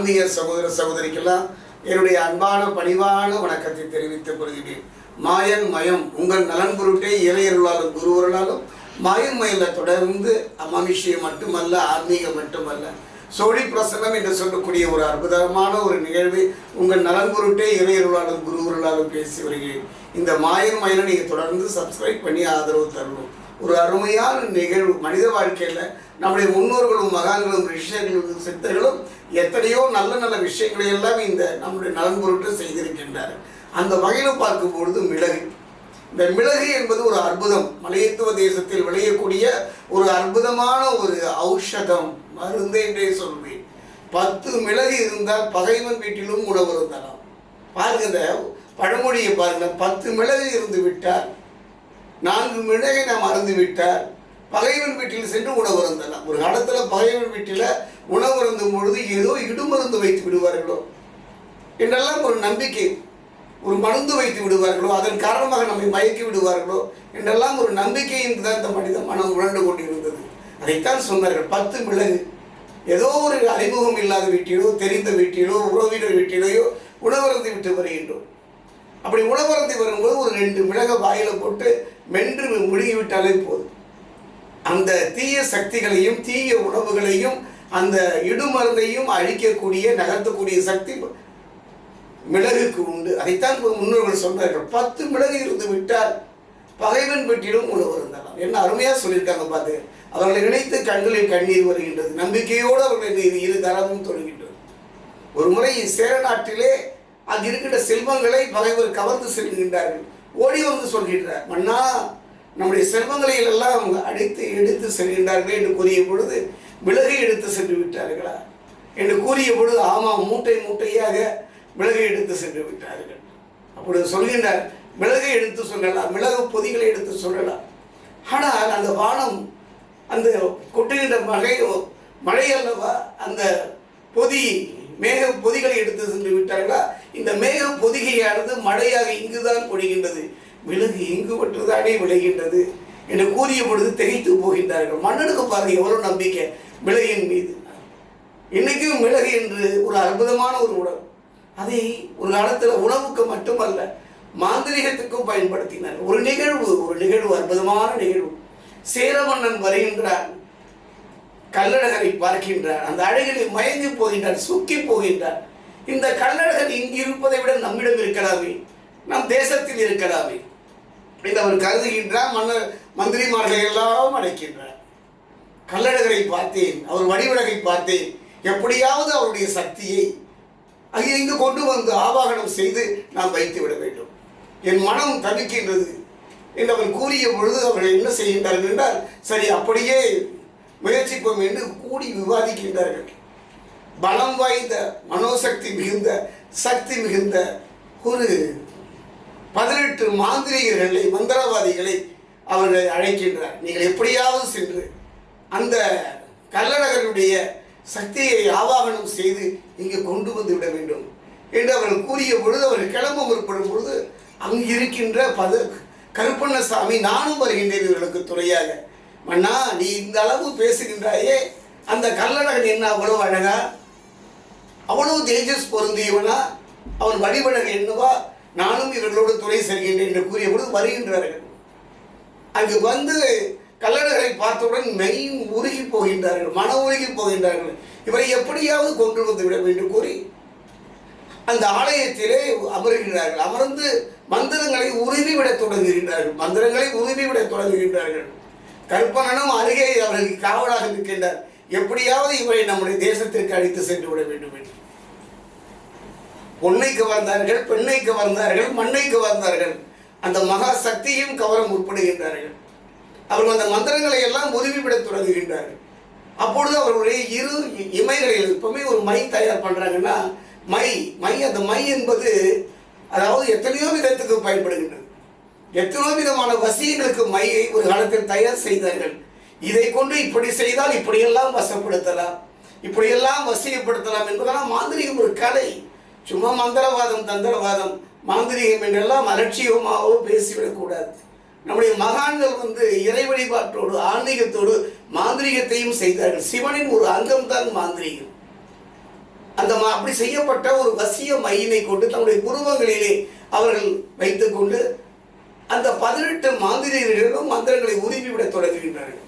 ஆன்மீக சகோதர சகோதரிக்கெல்லாம் என்னுடைய அன்பான பணிவான வணக்கத்தை தெரிவித்துக் கொள்கிறேன். மாயன் மயம் உங்கள் நலன் பொருட்டே இளையர்களாலும் குருவர்களாலும் மாயன் மயில தொடர்ந்து மனுஷியம் மட்டுமல்ல ஆன்மீகம் மட்டுமல்ல. சோழி பிரசனம் என்று சொல்லக்கூடிய ஒரு அற்புதமான ஒரு நிகழ்வை உங்கள் நலன் பொருட்டே இளையர்களாலும் குருவர்களாலும் பேசி வருகிறேன். இந்த மாயன் மயிலை நீங்கள் தொடர்ந்து சப்ஸ்கிரைப் பண்ணி ஆதரவு தரணும். ஒரு அருமையான நிகழ்வு மனித வாழ்க்கையில் நம்முடைய முன்னோர்களும் மகான்களும் ரிஷர்களும் சித்தர்களும் எத்தனையோ நல்ல நல்ல விஷயங்களை எல்லாம் இந்த நம்முடைய நலன் பொருட்டு செய்திருக்கின்றார் அந்த வகையில் பார்க்கும் பொழுது மிளகு. இந்த மிளகு என்பது ஒரு அற்புதம். மலையத்துவ தேசத்தில் விளையக்கூடிய ஒரு அற்புதமான ஒரு ஔஷதம். மருந்து என்றே சொல்வேன். பத்து மிளகு இருந்தால் பகைவன் வீட்டிலும் உணவு இருந்தலாம் பாருங்க இந்த பழமொழியை பாருங்க. பத்து மிளகு இருந்து விட்டார் நான்கு மிளகை நாம் அறந்து விட்டார் பகைவன் வீட்டில் சென்று உணவு அருந்தலாம். ஒரு காலத்தில் பகைவன் வீட்டில் உணவு அருந்தும் பொழுது ஏதோ இடுமருந்து வைத்து விடுவார்களோ? என்றெல்லாம் ஒரு நம்பிக்கை ஒரு மருந்து வைத்து விடுவார்களோ? அதன் காரணமாக நம்மை மயக்கி விடுவார்களோ? என்றெல்லாம் ஒரு நம்பிக்கையின் தான் இந்த மனித மனம் உழண்டு கொண்டிருந்தது. அதைத்தான் சொன்னார்கள். பத்து மிளகு. ஏதோ ஒரு அறிமுகம் இல்லாத வீட்டிலோ தெரிந்த வீட்டிலோ உறவினர் வீட்டிலேயோ உணவருந்து விட்டு வருகின்றோம். அப்படி உணவருந்தி வரும்போது ஒரு ரெண்டு மிளகை வாயில போட்டு மென்று முழுகி விட்டாலே போதும். அந்த தீய சக்திகளையும் தீய உணவுகளையும் அந்த இடுமருந்தையும் அழிக்கக்கூடிய நகர்த்தக்கூடிய சக்தி மிளகுக்கு உண்டு. அதைத்தான் முன்னோர்கள் சொன்னார்கள் பத்து மிளகு இருந்து விட்டால் பகைவன் வீட்டிலும் உணவு இருந்தாலும் என்ன அருமையா சொல்லியிருக்காங்க பார்த்து அவர்களை நினைத்து கண்களில் கண்ணீர் வருகின்றது. நம்பிக்கையோடு அவர்களுக்கு இரு தரமும் தொழுகின்றது ஒரு முறை சேர நாட்டிலே அங்கு இருக்கின்ற செல்வங்களை பகைவர் கவர்ந்து செல்கின்றார்கள். ஓடி வந்து சொல்கின்றார். மன்னா நம்முடைய செல்வங்களை எல்லாம் அவங்க அடித்து எடுத்து செல்கின்றார்கள் என்று கூறிய பொழுது மிளகை எடுத்து சென்று விட்டார்களா? என்று கூறிய பொழுது ஆமாம் மூட்டை மூட்டையாக மிளகை எடுத்து சென்று விட்டார்கள். அப்பொழுது சொல்கின்றார் மிளகை எடுத்து சொல்லலாம் மிளகு பொதிகளை எடுத்து சொல்லலாம். ஆனால் அந்த வானம் அந்த கொட்டுகின்ற மழை மழை அல்லவா அந்த பொதி மேக பொதிகளை எடுத்து சென்று விட்டார்களா? இந்த மேக பொதிகையானது மழையாக இங்குதான் பொழிகின்றது. மிளகு இங்கு மட்டும்தானே விளைகின்றது என்று கூறிய பொழுது திகைத்து போகின்றார்கள். மன்னனுக்கு பாருங்க எவ்வளவு நம்பிக்கை. மிளகின் மீது. இன்னைக்கும் மிளகு என்று ஒரு அற்புதமான ஒரு உணவு. அதை ஒரு காலத்தில் உணவுக்கு மட்டுமல்ல மாந்திரிகத்துக்கும் பயன்படுத்தினார். ஒரு நிகழ்வு ஒரு நிகழ்வு அற்புதமான நிகழ்வு. சேரமன்னன் வருகின்றார் கல்லழகரை பார்க்கின்றார் அந்த அழகில் மயங்கி போகின்றார் சுக்கி போகின்றார் இந்த கல்லழகர் இங்கு இருப்பதை விட நம்மிடம் இருக்கலாமே. நம் தேசத்தில் இருக்கலாமே. என்று அவர் கருதுகின்றார் மன்னர் மந்திரிமார்கள் எல்லாம் அடைக்கின்றார் கல்லழகரை பார்த்தேன் அவர் வடிவழகை பார்த்தேன். எப்படியாவது அவருடைய சக்தியை அங்கே இங்கு கொண்டு வந்து ஆவாகனம் செய்து நாம் வைத்து விட வேண்டும். என் மனம் தவிக்கின்றது என்று அவன் கூறிய பொழுது அவர்கள் என்ன செய்கின்றார்கள் என்றால் சரி அப்படியே முயற்சிப்போம் என்று கூடி விவாதிக்கின்றார்கள். பலம் வாய்ந்த மனோசக்தி மிகுந்த சக்தி மிகுந்த ஒரு பதினெட்டு மாந்திரிகர்களை மந்திரவாதிகளை அவர்களை அழைக்கின்றார். நீங்கள் எப்படியாவது சென்று அந்த கல்லழகருடைய சக்தியை ஆவாகனம் செய்து இங்கு கொண்டு வந்து விட வேண்டும் என்று அவர்கள் கூறிய பொழுது அவர்கள் கிளம்ப முற்படும் பொழுது அங்கு இருக்கின்ற பத கருப்பண்ணசாமி நானும் வருகின்றேன் இவர்களுக்கு துணையாக. மன்னா நீ இந்த அளவு பேசுகின்றாயே அந்த கல்லழகன் என்ன அவ்வளவு அழகா? அவ்வளவு தேஜஸ் பொருந்தியவனா? அவன் வடிவழகு என்னவா? நானும் இவர்களோடு துணை செல்கின்றேன் என்று கூறிய பொழுது வருகின்றார்கள். அங்கு வந்து கல்லழகரை பார்த்தவுடன் மெய் உருகி போகின்றார்கள் மன உருகி போகின்றார்கள். இவரை எப்படியாவது கொண்டு வந்து விட வேண்டும் கூறி அந்த ஆலயத்திலே அமர்கின்றார்கள். அமர்ந்து மந்திரங்களை உருவிவிடத் தொடங்குகின்றார்கள். மந்திரங்களை உருவிவிடத் தொடங்குகின்றார்கள். கற்பனனும் அருகே அவர்களுக்கு காவலாக இருக்கின்றார் எப்படியாவது இவரை நம்முடைய தேசத்திற்கு அழைத்து சென்று விட வேண்டும் என்று. பொன்னை கவர்ந்தார்கள் பெண்ணை கவர்ந்தார்கள் மண்ணை கவர்ந்தார்கள் அந்த மகா சக்தியும் கவர முற்படுகின்றார்கள் அவர்கள் அந்த மந்திரங்களை எல்லாம் உருவிவிடத் தொடங்குகின்றார்கள். அப்பொழுது அவர்களுடைய இரு இமைகளில் எப்பவுமே ஒரு மை தயார் பண்ணுறாங்கன்னா மை மை அந்த மை என்பது அதாவது எத்தனையோ விதத்துக்கு பயன்படுகின்றது. எத்தனையோ விதமான வசியங்களுக்கு மையை ஒரு காலத்தில் தயார் செய்தார்கள். இதை கொண்டு இப்படி செய்தால் இப்படியெல்லாம் வசப்படுத்தலாம் இப்படியெல்லாம் வசியப்படுத்தலாம் என்பதெல்லாம் மாந்திரிகம் ஒரு கலை. சும்மா மந்திரவாதம் தந்திரவாதம் மாந்திரிகம் என்றெல்லாம் அலட்சியமாகவோ பேசிவிடக்கூடாது. நம்முடைய மகான்கள் வந்து இறை வழிபாட்டோடு ஆன்மீகத்தோடு மாந்திரிகத்தையும் செய்தார்கள். சிவனின் ஒரு அங்கம்தான் மாந்திரிகம். அந்த மா- அப்படி செய்யப்பட்ட ஒரு வசிய மையினை கொண்டு தன்னுடைய புருவங்களிலே அவர்கள் வைத்துக்கொண்டு அந்த பதினெட்டு மாந்திரிகர்களும் மந்திரங்களை உருவிவிடத் தொடங்குகின்றார்கள்.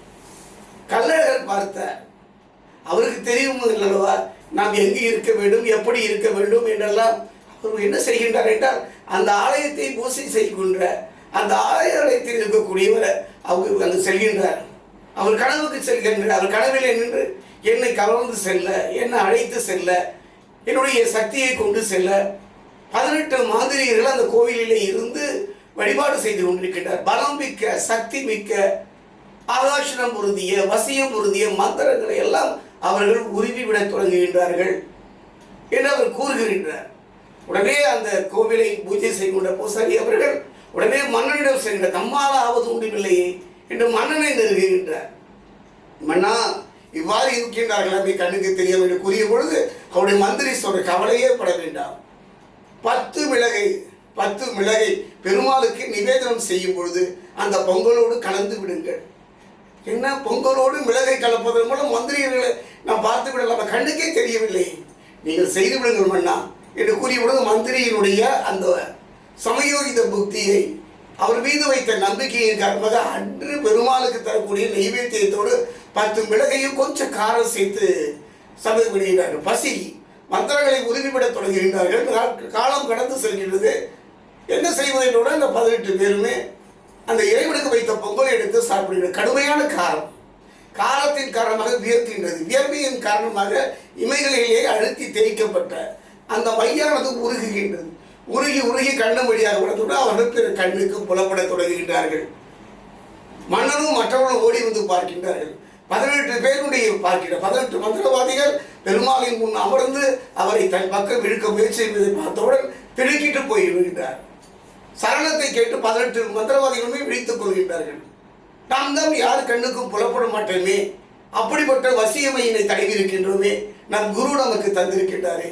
கல்லழகர் பார்த்த அவருக்கு தெரியும் அல்லவா நாம் எங்கு இருக்க வேண்டும் எப்படி இருக்க வேண்டும் என்றெல்லாம் அவர் என்ன செய்கின்றார் என்றால் அந்த ஆலயத்தை பூசை செய்கின்ற அந்த ஆலயத்தில் இருக்கக்கூடியவர் அவர் அங்கு செல்கின்றார். அவர் கனவுக்கு செல்கின்றார் அவர் கனவில் நின்று என்னை கவர்ந்து செல்ல என்னை அழைத்து செல்ல என்னுடைய சக்தியை கொண்டு செல்ல பதினெட்டு மாதிரிகள் அந்த கோவிலில் இருந்து வழிபாடு செய்து கொண்டிருக்கின்றார். பலம் மிக்க சக்தி மிக்க ஆகாஷனம் பொருந்திய வசியம் பொருந்திய மந்திரங்களை எல்லாம் அவர்கள் உருவிவிடத் தொடங்குகின்றார்கள் என்று அவர் கூறுகின்றார். உடனே அந்த கோவிலை பூஜை செய்கின்ற பூசாரி அவர்கள் உடனே மன்னனிடம் சென்ற தம்மால் ஆவது உண்டுமில்லையே என்று மன்னனை நெருங்குகின்றார். மன்னா இவ்வாறு இருக்கின்றார்கள்? அப்படி கண்ணுக்கு தெரியும் என்று கூறிய பொழுது அவருடைய மந்திரி சொல்ற கவலையே பட வேண்டாம். பத்து மிளகை பத்து மிளகை பெருமாளுக்கு நிவேதனம் செய்யும் பொழுது அந்த பொங்கலோடு கலந்து விடுங்கள். என்ன பொங்கலோடு மிளகை கலப்பதன் மூலம் மந்திரிகளை நான் பார்த்து விடலாம் கண்ணுக்கே தெரியவில்லை. நீங்கள் செய்து விடுங்கள் மன்னா என்று கூறியபொழுது மந்திரியினுடைய அந்த சமயோகித புக்தியை அவர் மீது வைத்த நம்பிக்கையின் காரணமாக அன்று பெருமாளுக்கு தரக்கூடிய நைவேத்தியத்தோடு பத்து மிளகையும் கொஞ்சம் காரம் சேர்த்து சமைத்து விடுகிறார்கள் பசி மந்திரங்களை உதவிவிடத் தொடங்குகின்றார்கள். காலம் கடந்து செல்கின்றது. என்ன செய்வதென்றுடன் அந்த பதினெட்டு பேருமே அந்த இறைவனுக்கு வைத்த பொங்கலை எடுத்து சாப்பிடுகிறது கடுமையான காரம் காலத்தின் காரணமாக வியர்க்கின்றது. வியர்வையின் காரணமாக இமைகளிலே அழுத்தி தேய்க்கப்பட்ட அந்த மையானது உருகுகின்றது. உருகி உருகி கண்ணு வழியாக விடத்துடன் அவர்கள் பிற கண்ணுக்கு புலப்படத் தொடங்குகின்றார்கள். மன்னனும் மற்றவர்களும் ஓடி வந்து பார்க்கின்றார்கள். பதினெட்டு பேருடைய பார்க்கிற பதினெட்டு மந்திரவாதிகள் பெருமாளின் முன் அமர்ந்து அவரை தன் பக்கம் இழுக்க முயற்சி செய்வதை பார்த்தவுடன் திடுக்கிட்டு போய் விடுகின்றார் சரணத்தை கேட்டு பதினெட்டு மந்திரவாதிகளுமே விழித்துக் கொள்கின்றார்கள். நாம் தான் யார் கண்ணுக்கும் புலப்பட மாட்டோமே? அப்படிப்பட்ட வசியமையினை தடவிருக்கின்றோமே நம் குரு நமக்கு தந்திருக்கின்றாரே.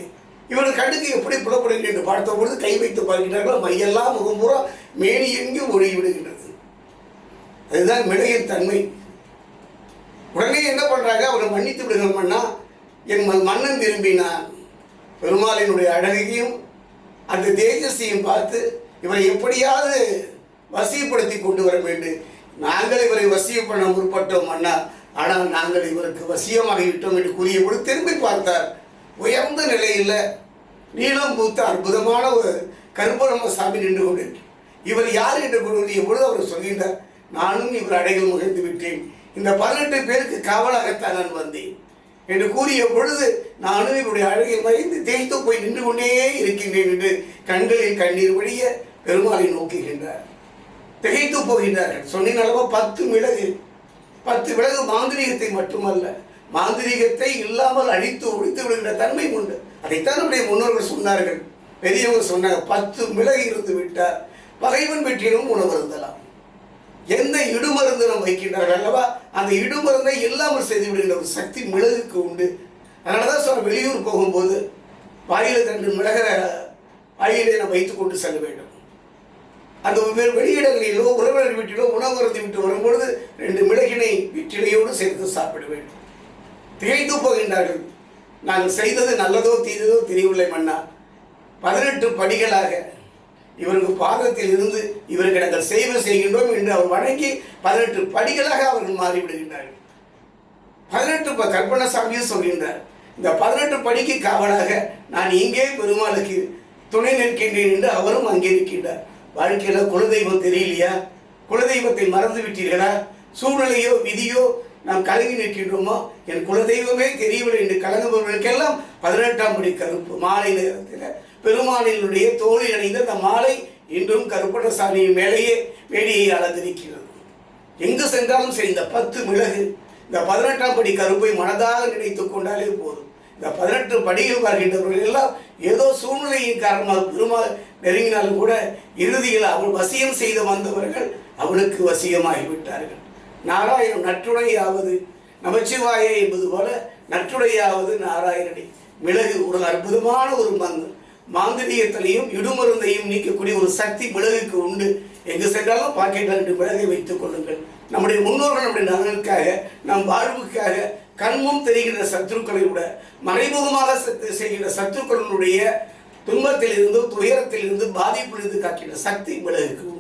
இவர்கள் கண்ணுக்கு எப்படி புலப்படுகிறது என்று பார்த்த பொழுது கை வைத்து பார்க்கிறார்கள் மையெல்லாம் முகம்பூரா மேனி எங்கும் ஒழுகிவிடுகின்றது அதுதான் மிளகின் தன்மை. உடனே என்ன பண்ணுறாங்க அவரை மன்னித்து விடுங்கள் மன்னா. என் மன்னன் விரும்பினான். பெருமாளினுடைய அழகையும் அந்த தேஜஸையும் பார்த்து இவரை எப்படியாவது வசியப்படுத்தி கொண்டு வர வேண்டும். நாங்கள் இவரை வசியம் பண்ண முற்பட்டோம் அண்ணா. ஆனால் நாங்கள் இவருக்கு வசியமாகிவிட்டோம் என்று கூறிய பொழுது திரும்பி பார்த்தார். உயர்ந்த நிலையில் நீளம் பூத்த அற்புதமான ஒரு கருப்பரம்ம சாமி நின்று கொண்டிருக்கிறார். இவர் யார் என்று கூறிய பொழுது அவர் சொல்கின்றார் நானும் இவர் அடைகள் முகழ்ந்து விட்டேன். இந்த பதினெட்டு பேருக்கு காவலாகத்தான் நான் வந்தேன். என்று கூறிய பொழுது நானும் இவருடைய அழகை மறைந்து தேய்த்து போய் நின்று கொண்டே இருக்கின்றேன் என்று கண்களில் கண்ணீர் வழிய பெருமாளை நோக்குகின்றார். திகைத்து போகின்றார்கள். சொன்னின் அளவா பத்து மிளகு. பத்து மிளகு மாந்திரீகத்தை மட்டுமல்ல மாந்திரீகத்தை இல்லாமல் அழித்து ஒழித்து விடுகின்ற தன்மை உண்டு. அதைத்தான் நம்முடைய முன்னோர்கள் சொன்னார்கள். பெரியவங்க சொன்னாங்க பத்து மிளகு இருந்து விட்டார் பகைவன் வெற்றினும் உணவு இருந்தலாம் எந்த இடுமருந்து நாம் வைக்கின்றார்கள் அல்லவா? அந்த இடுமருந்தை இல்லாமல் செய்து விடுகின்ற ஒரு சக்தி மிளகுக்கு உண்டு. அதனால தான் சொல்ல வெளியூர் போகும்போது வாயில ரெண்டு மிளகை வாயிலே நாம் வைத்து கொண்டு செல்ல வேண்டும். அந்த வெவ்வேறு வெளியிடங்களிலோ உறவினர் வீட்டிலோ உணவு விட்டு வரும்பொழுது ரெண்டு மிளகினை வீட்டிலையோடு சேர்த்து சாப்பிட வேண்டும் திகைத்து போகின்றார்கள். நாங்கள் செய்தது நல்லதோ தீதோ தெரியவில்லை மன்னா. பதினெட்டு படிகளாக இவருக்கு பாதத்தில் இருந்து இவருக்கு நாங்கள் செய்வ செய்கின்றோம் என்று அவர் வணங்கி பதினெட்டு படிகளாக அவர்கள் மாறிவிடுகின்றார்கள். பதினெட்டு இப்போ கற்பனசாமியும் சொல்கின்றார் இந்த பதினெட்டு படிக்கு காவலாக நான் இங்கே பெருமாளுக்கு துணை நிற்கின்றேன் என்று அவரும் அங்கே இருக்கின்றார் வாழ்க்கையில் குலதெய்வம் தெரியலையா? குலதெய்வத்தை மறந்து விட்டீர்களா? சூழ்நிலையோ விதியோ நாம் கலங்கி நிற்கின்றோமோ? என் குலதெய்வமே தெரியவில்லை என்று கலங்குபவர்களுக்கெல்லாம் பதினெட்டாம் படி கருப்பு மாலை நேரத்தில் பெருமானினுடைய தோழி அணிந்த அந்த மாலை இன்றும் கருப்பணசாமியின் மேலேயே வேடியை அலங்கரிக்கிறது. எங்கு சென்றாலும் சரி இந்த பத்து மிளகு இந்த பதினெட்டாம் படி கருப்பை மனதாக நினைத்துக் கொண்டாலே போதும். இந்த பதினெட்டு படியில் வருகின்றவர்கள் எல்லாம் ஏதோ சூழ்நிலையின் காரணமாக பெருமாள் நெருங்கினாலும் கூட இறுதியில் அவள் வசியம் செய்து வந்தவர்கள் அவளுக்கு வசியமாகிவிட்டார்கள். நாராயணம் நற்றுணையாவது நமச்சிவாய என்பது போல நற்றுடையாவது நாராயணனே. மிளகு ஒரு அற்புதமான ஒரு மந்து மாந்திரியத்திலையும் இடுமருந்தையும் நீக்கக்கூடிய ஒரு சக்தி மிளகுக்கு உண்டு. எங்கு சென்றாலும் பாக்கெட்டில் ரெண்டு மிளகை வைத்துக் கொள்ளுங்கள். நம்முடைய முன்னோர்கள் நம்முடைய நலனுக்காக நம் வாழ்வுக்காக கண்மும் தெரிகின்ற சத்துருக்களை விட மறைமுகமாக சத்து- செய்கின்ற சத்துருக்களுடைய துன்பத்திலிருந்து துயரத்திலிருந்து பாதிப்பிலிருந்து காக்கின்ற சக்தி மிளகுக்கு